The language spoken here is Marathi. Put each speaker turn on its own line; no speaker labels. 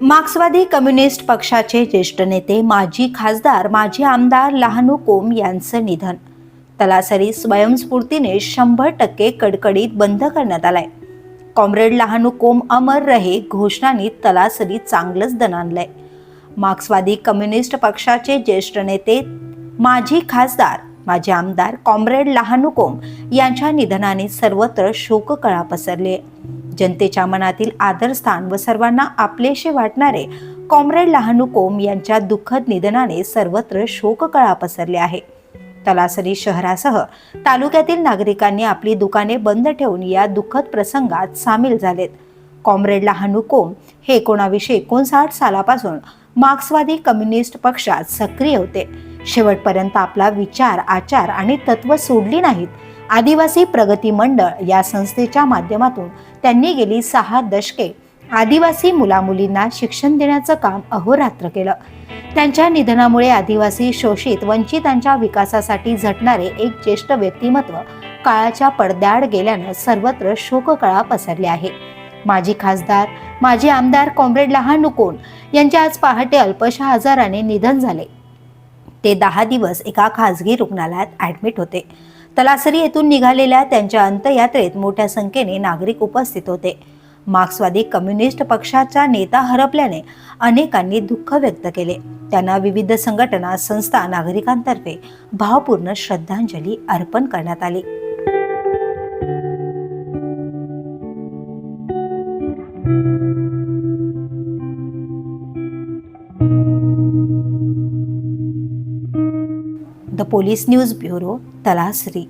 मार्क्सवादी कम्युनिस्ट पक्षाचे ज्येष्ठ नेते माजी खासदार माजी आमदार लहानू कोम यांचं निधन. तलासरी स्वयंस्फूर्तीने शंभर टक्के कडकडीत बंद करण्यात आलाय. कॉम्रेड लहानू कोम अमर रहे घोषणाने तलासरी चांगलंच दणाणलंय मार्क्सवादी कम्युनिस्ट पक्षाचे ज्येष्ठ नेते माजी खासदार माजी आमदार कॉम्रेड लहानू कोम यांच्या निधनाने सर्वत्र शोककळा पसरली आहे जनतेच्या मनातील आदरस्थान व सर्वांना आपलेसे वाटणारे कॉम्रेड लहानू कोम यांच्या दुःखद निधनाने सर्वत्र शोककळा पसरली आहे. तलासरी शहरासह तालुक्यातील नागरिकांनी आपली दुकाने बंद ठेवून या दुःखद प्रसंगात सामील झालेत. कॉम्रेड लहानू कोम हे एकोणावीसशे एकोणसाठ सालापासून मार्क्सवादी कम्युनिस्ट पक्षात सक्रिय होते. शेवटपर्यंत आपला विचार आचार आणि तत्व सोडली नाहीत. आदिवासी प्रगती मंडळ या संस्थेच्या माध्यमातून त्यांनी गेली सहा दशके आदिवासी मुलामुलींना शिक्षण देण्याचं काम अहोरात्र केलं. त्यांच्या निधनामुळे आदिवासी शोषित वंचितांच्या विकासासाठी झटणारे एक ज्येष्ठ व्यक्तिमत्व काळाच्या पडद्याआड गेल्यानं सर्वत्र शोककळा पसरली आहे. माजी खासदार माजी आमदार कॉम्रेड लहान कोण यांचे आज पहाटे अल्पशा आजाराने निधन झाले. ते दहा दिवस एका खासगी रुग्णालयात ॲडमिट होते. तलासरी येथून निघालेल्या त्यांच्या अंत्ययात्रेत मोठ्या संख्येने नागरिक उपस्थित होते. मार्क्सवादी कम्युनिस्ट पक्षाचा नेता हरपल्याने अनेकांनी दुःख व्यक्त केले. त्यांना विविध संघटना संस्था नागरिकांतर्फे भावपूर्ण श्रद्धांजली अर्पण करण्यात आली. The police news bureau Talasari.